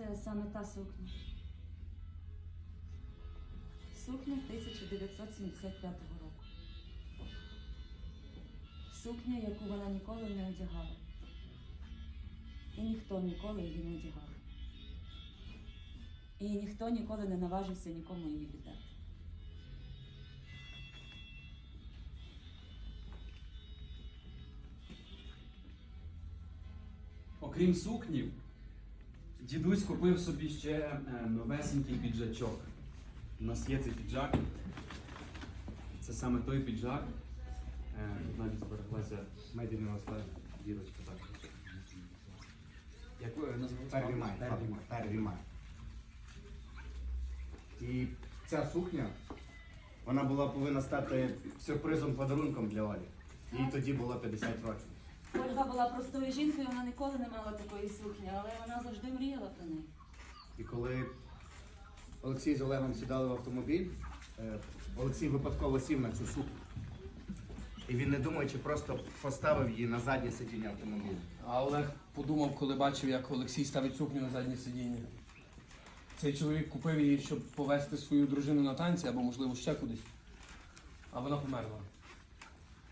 Це саме та сукня. Сукня 1975 року. Сукня, яку вона ніколи не одягала. І ніхто ніколи її не одягав. І ніхто ніколи не наважився нікому її віддати. Окрім сукнів, дідусь купив собі ще е, новесенький піджачок. У нас є цей піджак. Це саме той піджак. Е, Тут навіть збереглася медійна осле дірочка так. Як ви називаєте? Первий май. Первий май. Первий май. І ця сукня, вона була повинна стати сюрпризом подарунком для Олі. Їй тоді було 50 років. Ольга була простою жінкою, вона ніколи не мала такої сукні, але вона завжди мріяла про неї. І коли Олексій з Олегом сідали в автомобіль, е, Олексій випадково сів на цю сукню. І він не думаючи, просто поставив її на заднє сидіння автомобіля. А Олег подумав, коли бачив, як Олексій ставить сукню на заднє сидіння. Цей чоловік купив її, щоб повезти свою дружину на танці або, можливо, ще кудись. А вона померла.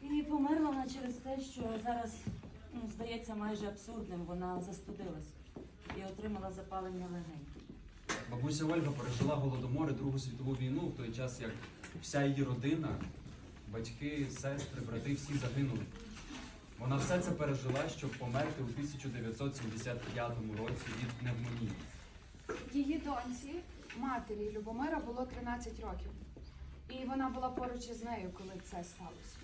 І померла вона через те, що зараз ну, здається майже абсурдним. Вона застудилась і отримала запалення легень. Бабуся Ольга пережила голодомор і Другу світову війну в той час, як вся її родина, батьки, сестри, брати, всі загинули. Вона все це пережила, щоб померти у 1975 році від пневмонії. Її доньці, матері Любомира, було 13 років. І вона була поруч із нею, коли це сталося.